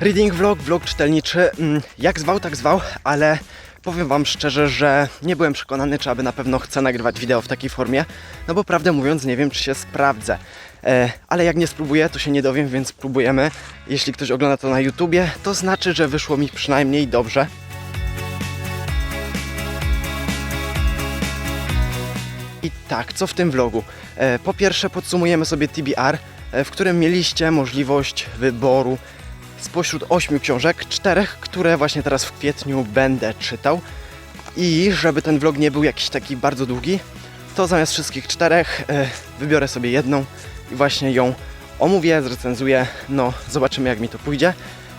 Reading vlog, vlog czytelniczy, mm, jak zwał, tak zwał, ale powiem Wam szczerze, że nie byłem przekonany, czy aby na pewno chcę nagrywać wideo w takiej formie, no bo prawdę mówiąc nie wiem, czy się sprawdzę. E, ale jak nie spróbuję, to się nie dowiem, więc spróbujemy. Jeśli ktoś ogląda to na YouTubie, to znaczy, że wyszło mi przynajmniej dobrze. I tak, co w tym vlogu? E, po pierwsze podsumujemy sobie TBR, e, w którym mieliście możliwość wyboru spośród ośmiu książek, czterech, które właśnie teraz w kwietniu będę czytał. I żeby ten vlog nie był jakiś taki bardzo długi, to zamiast wszystkich czterech e, wybiorę sobie jedną i właśnie ją omówię, zrecenzuję. No, zobaczymy jak mi to pójdzie.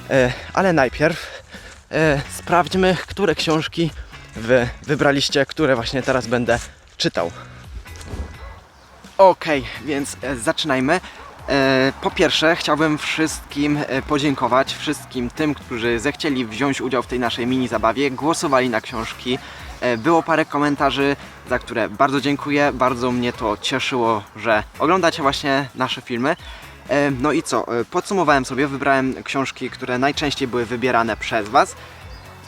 E, ale najpierw e, sprawdźmy, które książki wy wybraliście, które właśnie teraz będę czytał. Okej, więc e, zaczynajmy. E, po pierwsze, chciałbym wszystkim e, podziękować, wszystkim tym, którzy zechcieli wziąć udział w tej naszej mini zabawie, głosowali na książki. E, było parę komentarzy, za które bardzo dziękuję. Bardzo mnie to cieszyło, że oglądacie właśnie nasze filmy. No i co? Podsumowałem sobie, wybrałem książki, które najczęściej były wybierane przez Was.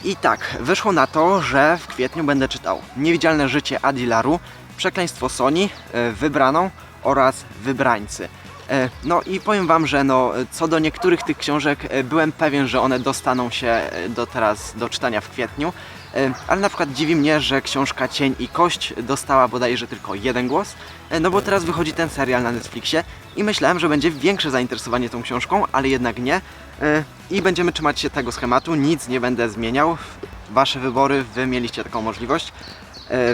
I tak, wyszło na to, że w kwietniu będę czytał Niewidzialne życie Adilaru, Przekleństwo Soni, e, Wybraną oraz Wybrańcy. E, No i powiem Wam, że no, co do niektórych tych książek e, byłem pewien, że one dostaną się e, do teraz do czytania w kwietniu, ale na przykład dziwi mnie, że książka Cień i Kość dostała bodajże tylko jeden głos, no bo teraz wychodzi ten serial na Netflixie i myślałem, że będzie większe zainteresowanie tą książką, ale jednak nie. I będziemy trzymać się tego schematu, nic nie będę zmieniał. Wasze wybory, wy mieliście taką możliwość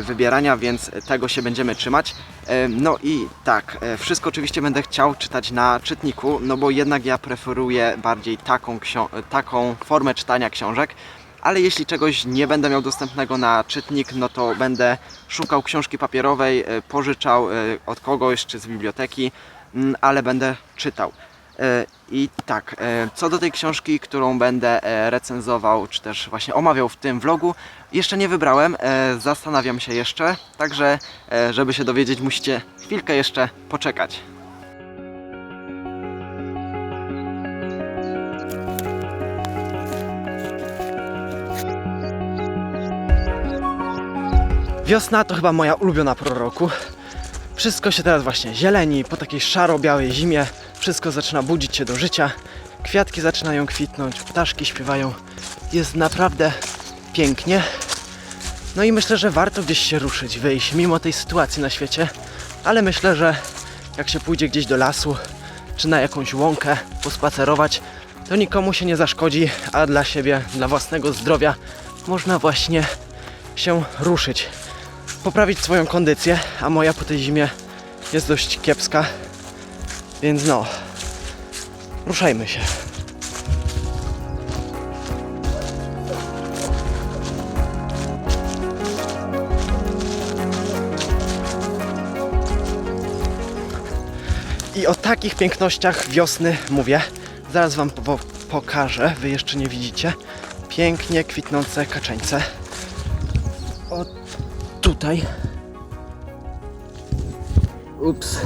wybierania, więc tego się będziemy trzymać. E, No i tak, e, wszystko oczywiście będę chciał czytać na czytniku, no bo jednak ja preferuję bardziej taką, taką formę czytania książek. Ale jeśli czegoś nie będę miał dostępnego na czytnik, no to będę szukał książki papierowej, e, pożyczał e, od kogoś czy z biblioteki, mm, ale będę czytał. E, I tak, e, co do tej książki, którą będę e, recenzował, czy też właśnie omawiał w tym vlogu, jeszcze nie wybrałem, zastanawiam się jeszcze, także żeby się dowiedzieć, musicie chwilkę jeszcze poczekać. Wiosna to chyba moja ulubiona pora roku. Wszystko się teraz właśnie zieleni, po takiej szaro-białej zimie wszystko zaczyna budzić się do życia. Kwiatki zaczynają kwitnąć, ptaszki śpiewają. Jest naprawdę pięknie. No i myślę, że warto gdzieś się ruszyć, wyjść, mimo tej sytuacji na świecie. Ale myślę, że jak się pójdzie gdzieś do lasu, czy na jakąś łąkę pospacerować, to nikomu się nie zaszkodzi, a dla siebie, dla własnego zdrowia można właśnie się ruszyć poprawić swoją kondycję, a moja po tej zimie jest dość kiepska. Więc no, ruszajmy się. I o takich pięknościach wiosny mówię. Zaraz Wam po pokażę, Wy jeszcze nie widzicie. Pięknie kwitnące kaczeńce. O tutaj. Ups,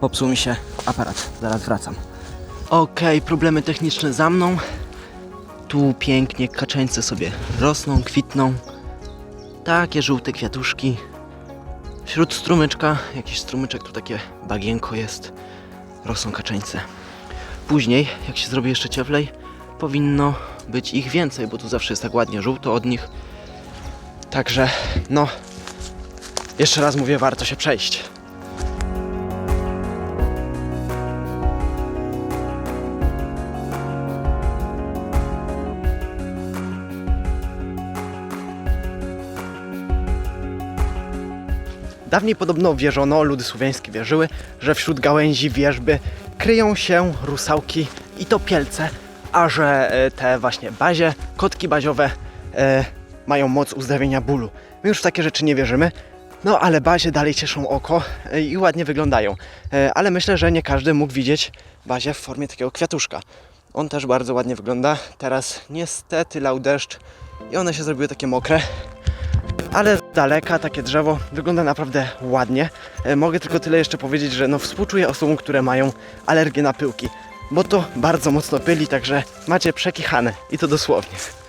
popsuł mi się aparat. Zaraz wracam. Okej, problemy techniczne za mną. Tu pięknie kaczeńce sobie rosną, kwitną. Takie żółte kwiatuszki. Wśród strumyczka, jakiś strumyczek, tu takie bagienko jest. Rosną kaczeńce. Później, jak się zrobi jeszcze cieplej, powinno być ich więcej, bo tu zawsze jest tak ładnie żółto od nich. Także, no, jeszcze raz mówię, warto się przejść. Dawniej podobno wierzono, ludy słowiańskie wierzyły, że wśród gałęzi wierzby kryją się rusałki i topielce, a że e, te właśnie bazie, kotki baziowe e, mają moc uzdrawiania bólu. My już w takie rzeczy nie wierzymy, no ale bazie dalej cieszą oko e, i ładnie wyglądają. E, Ale myślę, że nie każdy mógł widzieć bazie w formie takiego kwiatuszka. On też bardzo ładnie wygląda. Teraz niestety lał deszcz i one się zrobiły takie mokre. Ale z daleka takie drzewo wygląda naprawdę ładnie. E, Mogę tylko tyle jeszcze powiedzieć, że no współczuję osobom, które mają alergię na pyłki. bo to bardzo mocno pyli, także macie przekichane i to dosłownie.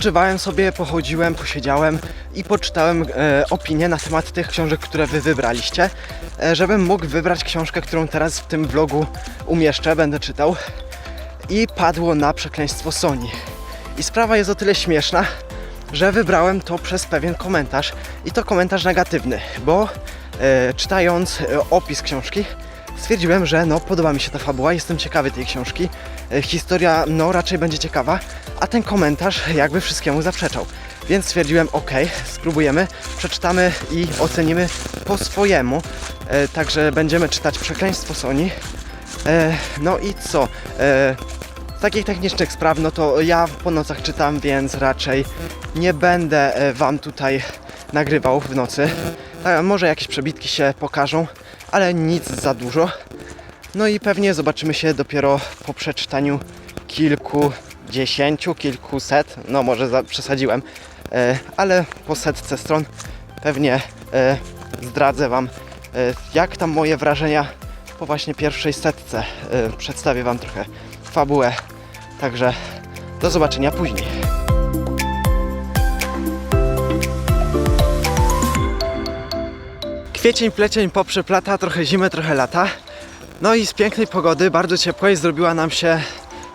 Podpoczywałem sobie, pochodziłem, posiedziałem i poczytałem e, opinie na temat tych książek, które wy wybraliście, e, żebym mógł wybrać książkę, którą teraz w tym vlogu umieszczę, będę czytał. I padło na przekleństwo Sony. I sprawa jest o tyle śmieszna, że wybrałem to przez pewien komentarz i to komentarz negatywny, bo e, czytając e, opis książki stwierdziłem, że no podoba mi się ta fabuła, jestem ciekawy tej książki, historia no raczej będzie ciekawa, a ten komentarz jakby wszystkiemu zaprzeczał. Więc stwierdziłem, ok, spróbujemy, przeczytamy i ocenimy po swojemu. E, także będziemy czytać Przekleństwo Sony. E, no i co? E, takich technicznych spraw, no to ja po nocach czytam, więc raczej nie będę e, Wam tutaj nagrywał w nocy. E, może jakieś przebitki się pokażą, ale nic za dużo. No i pewnie zobaczymy się dopiero po przeczytaniu kilkudziesięciu, kilkuset, no może za, przesadziłem, e, ale po setce stron pewnie e, zdradzę Wam, e, jak tam moje wrażenia po właśnie pierwszej setce. Przedstawię Wam trochę fabułę, także do zobaczenia później. Kwiecień, plecień poprzeplata, trochę zimy, trochę lata. No i z pięknej pogody, bardzo ciepłej, zrobiła nam się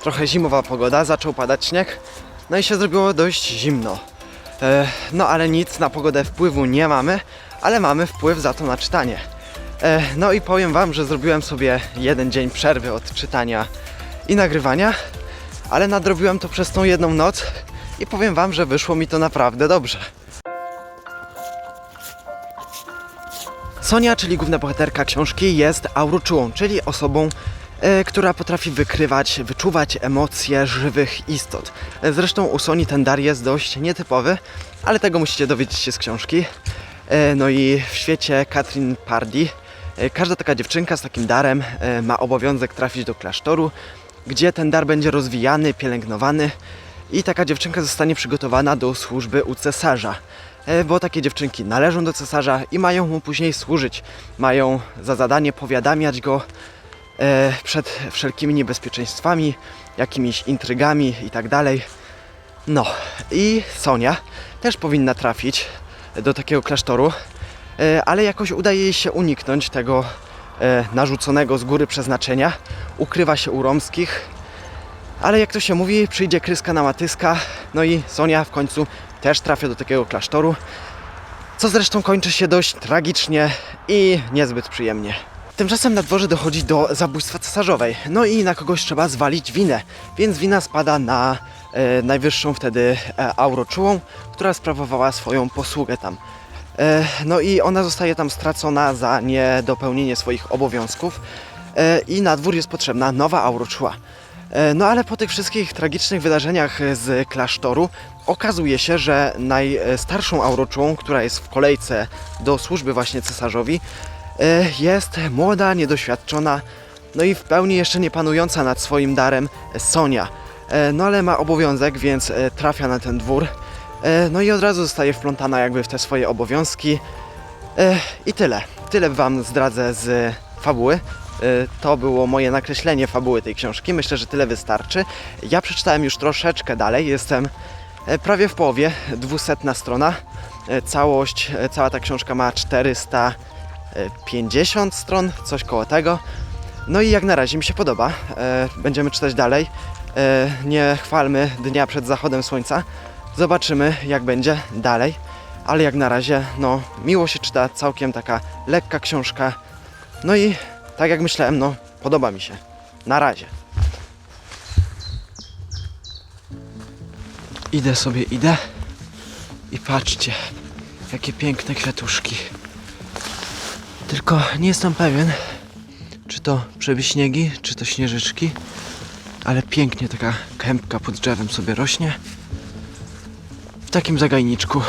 trochę zimowa pogoda, zaczął padać śnieg, no i się zrobiło dość zimno. E, no ale nic, na pogodę wpływu nie mamy, ale mamy wpływ za to na czytanie. E, no i powiem Wam, że zrobiłem sobie jeden dzień przerwy od czytania i nagrywania, ale nadrobiłem to przez tą jedną noc i powiem Wam, że wyszło mi to naprawdę dobrze. Sonia, czyli główna bohaterka książki, jest auruczułą, czyli osobą, e, która potrafi wykrywać, wyczuwać emocje żywych istot. Zresztą u Soni ten dar jest dość nietypowy, ale tego musicie dowiedzieć się z książki. E, No i w świecie Katrin Pardi e, każda taka dziewczynka z takim darem ma obowiązek trafić do klasztoru, gdzie ten dar będzie rozwijany, pielęgnowany i taka dziewczynka zostanie przygotowana do służby u cesarza. E, Bo takie dziewczynki należą do cesarza i mają mu później służyć. Mają za zadanie powiadamiać go e, przed wszelkimi niebezpieczeństwami, jakimiś intrygami i tak dalej. No i Sonia też powinna trafić do takiego klasztoru, e, ale jakoś udaje jej się uniknąć tego narzuconego z góry przeznaczenia. Ukrywa się u romskich, ale jak to się mówi, przyjdzie kryska na matyska, no i Sonia w końcu też trafia do takiego klasztoru, co zresztą kończy się dość tragicznie i niezbyt przyjemnie. Tymczasem na dworze dochodzi do zabójstwa cesarzowej, no i na kogoś trzeba zwalić winę, więc wina spada na e, najwyższą wtedy e, auroczułą, która sprawowała swoją posługę tam. E, no i ona zostaje tam stracona za niedopełnienie swoich obowiązków e, i na dwór jest potrzebna nowa auroczuła. E, No ale po tych wszystkich tragicznych wydarzeniach z klasztoru okazuje się, że najstarszą auroczułą, która jest w kolejce do służby właśnie cesarzowi, e, jest młoda, niedoświadczona, no i w pełni jeszcze nie panująca nad swoim darem Sonia. E, No ale ma obowiązek, więc e, trafia na ten dwór. E, No i od razu zostaje wplątana jakby w te swoje obowiązki. E, I tyle. Tyle Wam zdradzę z fabuły. E, To było moje nakreślenie fabuły tej książki. Myślę, że tyle wystarczy. Ja przeczytałem już troszeczkę dalej. Jestem e, prawie w połowie. Dwusetna strona. E, Całość, cała ta książka ma 450 stron, coś koło tego. No i jak na razie mi się podoba. Będziemy czytać dalej. Nie chwalmy dnia przed zachodem słońca. Zobaczymy, jak będzie dalej. Ale jak na razie, no, miło się czyta, całkiem taka lekka książka. No i tak jak myślałem, no, podoba mi się. Na razie. Idę sobie, idę. I patrzcie, jakie piękne kwiatuszki. Tylko nie jestem pewien, czy to przebiśniegi, czy to śnieżyczki, ale pięknie taka kępka pod drzewem sobie rośnie. W takim zagajniczku.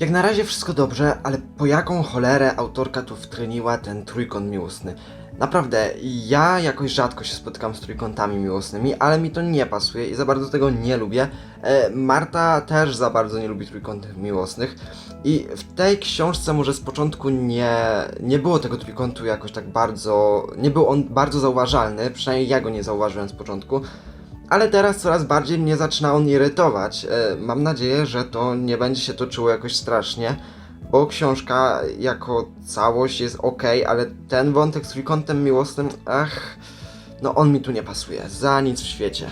Jak na razie wszystko dobrze, ale po jaką cholerę autorka tu wtreniła ten trójkąt miłosny? Naprawdę, ja jakoś rzadko się spotykam z trójkątami miłosnymi, ale mi to nie pasuje i za bardzo tego nie lubię. E, Marta też za bardzo nie lubi trójkątów miłosnych i w tej książce może z początku nie, nie było tego trójkątu jakoś tak bardzo, nie był on bardzo zauważalny, przynajmniej ja go nie zauważyłem z początku. Ale teraz coraz bardziej mnie zaczyna on irytować. E, Mam nadzieję, że to nie będzie się toczyło jakoś strasznie, bo książka jako całość jest ok, ale ten wątek z trójkątem miłosnym, ach, no on mi tu nie pasuje. Za nic w świecie.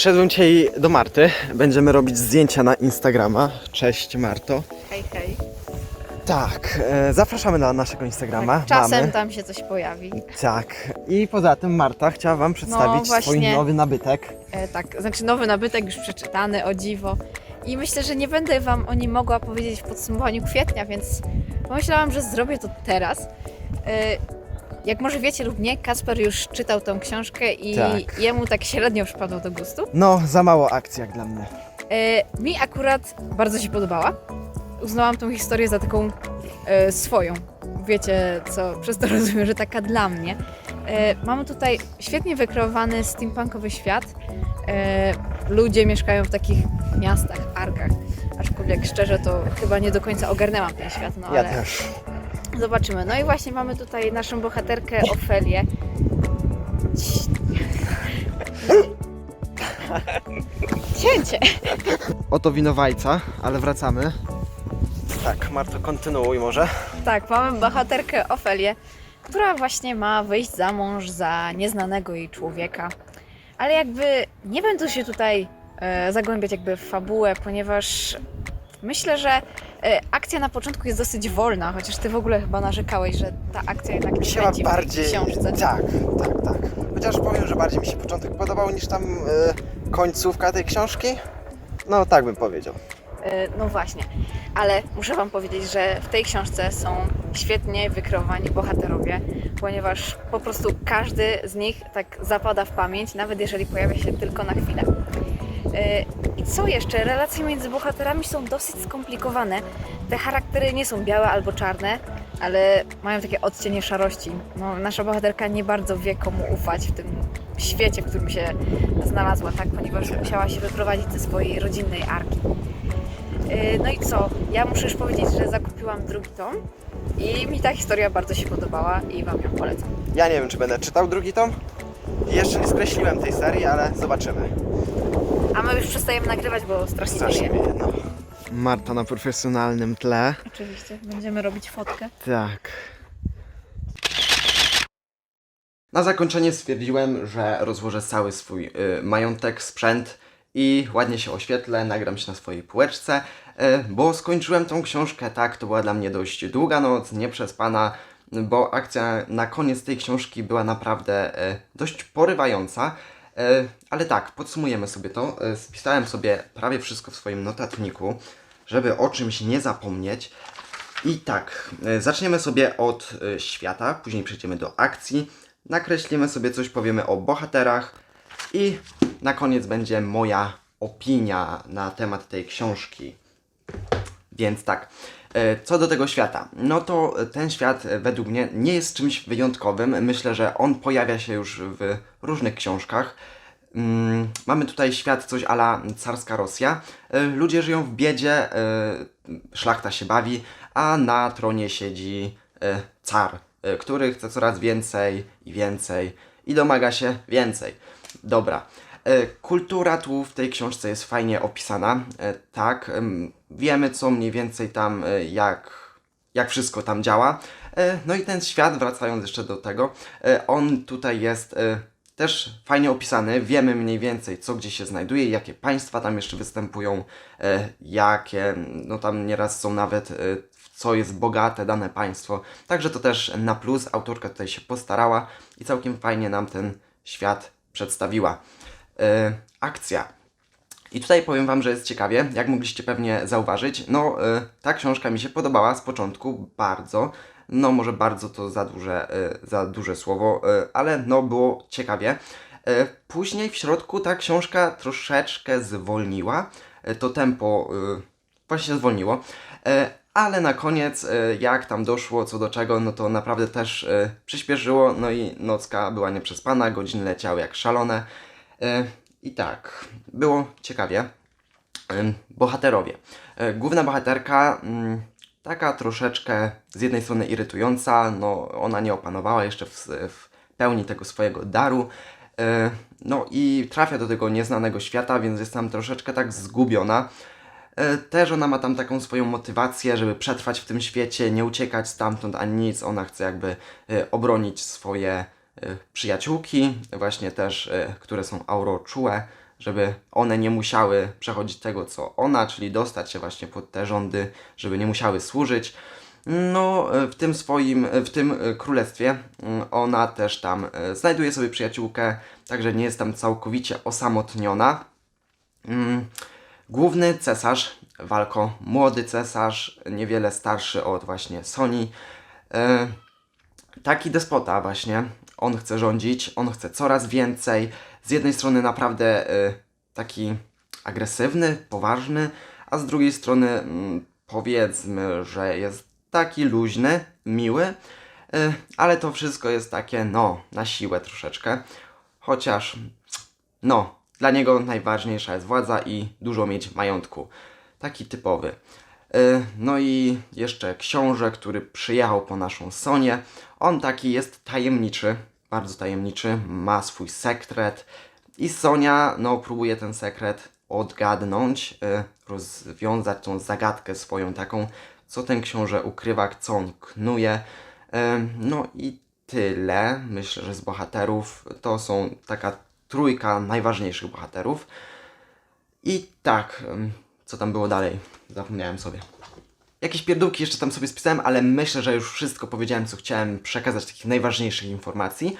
Przyszedłem dzisiaj do Marty. Będziemy robić zdjęcia na Instagrama. Cześć Marto. Hej, hej. Tak, e, zapraszamy na naszego Instagrama. Tak, czasem Mamy. tam się coś pojawi. Tak. I poza tym Marta chciała Wam przedstawić swój właśnie. nowy nabytek. E, tak, znaczy nowy nabytek już przeczytany, o dziwo. I myślę, że nie będę Wam o nim mogła powiedzieć w podsumowaniu kwietnia, więc pomyślałam, że zrobię to teraz. E, jak może wiecie lub nie, Kasper już czytał tą książkę i Tak. jemu tak średnio przypadło do gustu. No, za mało akcji jak dla mnie. E, mi akurat bardzo się podobała. Uznałam tą historię za taką e, swoją. Wiecie, co przez to rozumiem, że taka dla mnie. E, mamy tutaj świetnie wykreowany steampunkowy świat. E, ludzie mieszkają w takich miastach, arkach. Aczkolwiek szczerze to chyba nie do końca ogarnęłam ten świat, no Ja ale też. Zobaczymy. No i właśnie mamy tutaj naszą bohaterkę Ofelię. Cięcie! Oto winowajca, ale wracamy. Tak, Marto, kontynuuj może. Tak, mamy bohaterkę Ofelię, która właśnie ma wyjść za mąż za nieznanego jej człowieka. Ale jakby nie będę się tutaj e, zagłębiać jakby w fabułę, ponieważ myślę, że e, akcja na początku jest dosyć wolna, chociaż ty w ogóle chyba narzekałeś, że ta akcja jednak nie chyba będzie bardziej. w książce. Tak, tak, tak. Chociaż powiem, że bardziej mi się początek podobał niż tam e, końcówka tej książki. No, tak bym powiedział. E, No właśnie, ale muszę Wam powiedzieć, że w tej książce są świetnie wykreowani bohaterowie, ponieważ po prostu każdy z nich tak zapada w pamięć, nawet jeżeli pojawia się tylko na chwilę. E, I co jeszcze? Relacje między bohaterami są dosyć skomplikowane. Te charaktery nie są białe albo czarne, ale mają takie odcienie szarości. No, nasza bohaterka nie bardzo wie, komu ufać w tym świecie, w którym się znalazła, tak? ponieważ musiała się wyprowadzić ze swojej rodzinnej arki. Yy, No i co? Ja muszę już powiedzieć, że zakupiłam drugi tom i mi ta historia bardzo się podobała i Wam ją polecam. Ja nie wiem, czy będę czytał drugi tom. Jeszcze nie skreśliłem tej serii, ale zobaczymy. My już przestajemy nagrywać, bo strasznie Strasznie dzieje. mnie, no. Marta na profesjonalnym tle. Oczywiście, będziemy robić fotkę. Tak. Na zakończenie stwierdziłem, że rozłożę cały swój y, majątek, sprzęt i ładnie się oświetlę, nagram się na swojej półeczce, y, bo skończyłem tą książkę, tak, to była dla mnie dość długa noc, nieprzespana, bo akcja na koniec tej książki była naprawdę y, dość porywająca. Y, ale tak, podsumujemy sobie to. Y, spisałem sobie prawie wszystko w swoim notatniku, żeby o czymś nie zapomnieć. I tak, e, zaczniemy sobie od e, świata, później przejdziemy do akcji, nakreślimy sobie coś, powiemy o bohaterach i na koniec będzie moja opinia na temat tej książki. Więc tak, e, co do tego świata, no to e, ten świat e, według mnie nie jest czymś wyjątkowym. Myślę, że on pojawia się już w różnych książkach. Mm, mamy tutaj świat coś ala carska Rosja. E, Ludzie żyją w biedzie, e, szlachta się bawi, a na tronie siedzi e, car, e, który chce coraz więcej i więcej i domaga się więcej. Dobra. E, Kultura tu w tej książce jest fajnie opisana. E, Tak, em, wiemy co mniej więcej tam, e, jak, jak wszystko tam działa. No i ten świat, wracając jeszcze do tego, on tutaj jest też fajnie opisany. Wiemy mniej więcej, co gdzie się znajduje, jakie państwa tam jeszcze występują, jakie, no tam nieraz są nawet, w co jest bogate dane państwo. Także to też na plus. Autorka tutaj się postarała i całkiem fajnie nam ten świat przedstawiła. E, akcja. I tutaj powiem Wam, że jest ciekawie, jak mogliście pewnie zauważyć. No, y, ta książka mi się podobała z początku bardzo. No, może bardzo to za duże, y, za duże słowo, ale no, było ciekawie. Później w środku ta książka troszeczkę zwolniła. To tempo właśnie zwolniło. Ale na koniec, jak tam doszło, co do czego, no to naprawdę też przyspieszyło. No i nocka była nieprzespana, godziny leciały jak szalone. Y, I tak, było ciekawie. Ym, Bohaterowie. Y, Główna bohaterka, mm, taka troszeczkę z jednej strony irytująca, no ona nie opanowała jeszcze w, w pełni tego swojego daru. No i trafia do tego nieznanego świata, więc jest tam troszeczkę tak zgubiona. Też ona ma tam taką swoją motywację, żeby przetrwać w tym świecie, nie uciekać stamtąd ani nic. Ona chce jakby obronić swoje przyjaciółki, właśnie też, y, które są auroczułe, żeby one nie musiały przechodzić tego, co ona, czyli dostać się właśnie pod te rządy, żeby nie musiały służyć. No, y, w tym swoim, w tym królestwie y, ona też tam znajduje sobie przyjaciółkę, także nie jest tam całkowicie osamotniona. Mm, Główny cesarz, Walko, młody cesarz, niewiele starszy od właśnie Soni. E, taki despota właśnie. On chce rządzić, on chce coraz więcej. Z jednej strony naprawdę e, taki agresywny, poważny, a z drugiej strony mm, powiedzmy, że jest taki luźny, miły, e, ale to wszystko jest takie, no, na siłę troszeczkę. Chociaż, no, dla niego najważniejsza jest władza i dużo mieć majątku. Taki typowy. Y, No i jeszcze książę, który przyjechał po naszą Sonię. On taki jest tajemniczy, bardzo tajemniczy, ma swój sekret. I Sonia, no, próbuje ten sekret odgadnąć, y, rozwiązać tą zagadkę swoją taką, co ten książę ukrywa, co on knuje. Y, No i tyle. Myślę, że z bohaterów to są taka trójka najważniejszych bohaterów. I tak, ym, co tam było dalej? Zapomniałem sobie. Jakieś pierdółki jeszcze tam sobie spisałem, ale myślę, że już wszystko powiedziałem, co chciałem przekazać, takich najważniejszych informacji.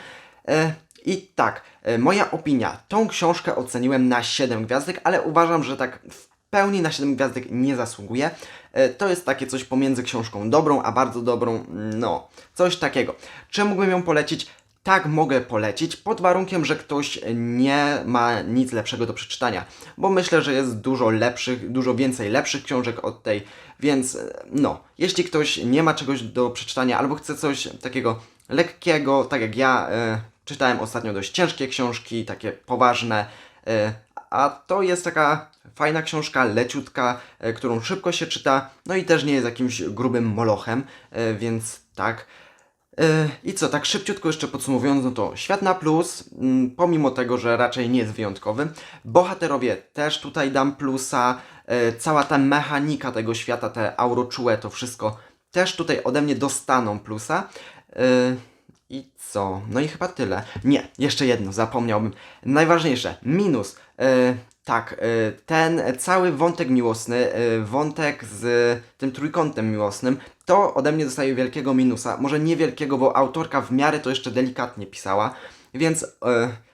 E, I tak, e, moja opinia. Tą książkę oceniłem na 7 gwiazdek, ale uważam, że tak w pełni na 7 gwiazdek nie zasługuje. E, To jest takie coś pomiędzy książką dobrą, a bardzo dobrą, no, coś takiego. Czy mógłbym ją polecić? Tak, mogę polecić, pod warunkiem, że ktoś nie ma nic lepszego do przeczytania, bo myślę, że jest dużo lepszych, dużo więcej lepszych książek od tej, więc no, jeśli ktoś nie ma czegoś do przeczytania albo chce coś takiego lekkiego, tak jak ja e, czytałem ostatnio dość ciężkie książki, takie poważne, e, a to jest taka fajna książka, leciutka, e, którą szybko się czyta, no i też nie jest jakimś grubym molochem, e, więc tak. E, I co, tak szybciutko jeszcze podsumowując, no to świat na plus, mm, pomimo tego, że raczej nie jest wyjątkowy. Bohaterowie też tutaj dam plusa, e, cała ta mechanika tego świata, te auroczułe, to wszystko też tutaj ode mnie dostaną plusa. E, I co? No i chyba tyle. Nie, jeszcze jedno, zapomniałbym. Najważniejsze, minus. Tak, e, ten cały wątek miłosny, e, wątek z tym trójkątem miłosnym, to ode mnie dostaje wielkiego minusa. Może niewielkiego, bo autorka w miarę to jeszcze delikatnie pisała, więc e,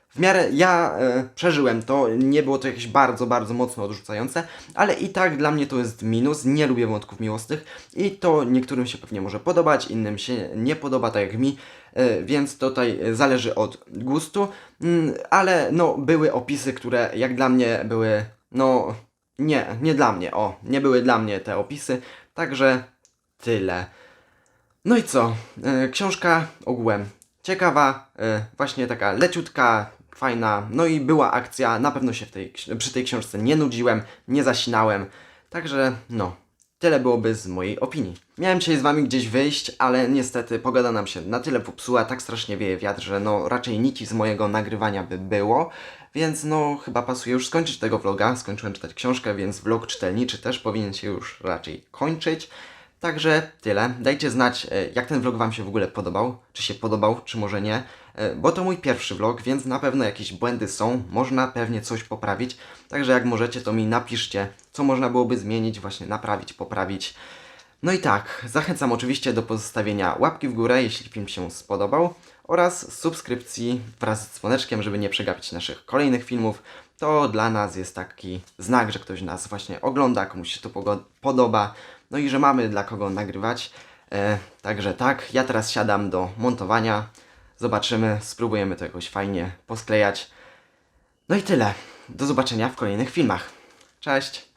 w miarę ja przeżyłem to, nie było to jakieś bardzo, bardzo mocno odrzucające, ale i tak dla mnie to jest minus, nie lubię wątków miłosnych i to niektórym się pewnie może podobać, innym się nie podoba, tak jak mi, więc tutaj zależy od gustu, mm, ale no były opisy, które jak dla mnie były, no nie, nie dla mnie, o, nie były dla mnie te opisy, także tyle. No i co? E, książka ogółem ciekawa, e, właśnie taka leciutka, fajna. No i była akcja, na pewno się tej, przy tej książce nie nudziłem, nie zasinałem. Także no, tyle byłoby z mojej opinii. Miałem dzisiaj z wami gdzieś wyjść, ale niestety pogoda nam się na tyle popsuła, tak strasznie wieje wiatr, że no raczej nici z mojego nagrywania by było. Więc no chyba pasuje już skończyć tego vloga. Skończyłem czytać książkę, więc vlog czytelniczy też powinien się już raczej kończyć. Także tyle. Dajcie znać, e, jak ten vlog Wam się w ogóle podobał. Czy się podobał, czy może nie. E, bo to mój pierwszy vlog, więc na pewno jakieś błędy są, można pewnie coś poprawić, także jak możecie to mi napiszcie, co można byłoby zmienić, właśnie naprawić, poprawić. No i tak, zachęcam oczywiście do pozostawienia łapki w górę, jeśli film się spodobał, oraz subskrypcji wraz z dzwoneczkiem, żeby nie przegapić naszych kolejnych filmów. To dla nas jest taki znak, że ktoś nas właśnie ogląda, komuś się to podoba, no i że mamy dla kogo nagrywać. E, także tak, ja teraz siadam do montowania. Zobaczymy, spróbujemy to jakoś fajnie posklejać. No i tyle. Do zobaczenia w kolejnych filmach. Cześć!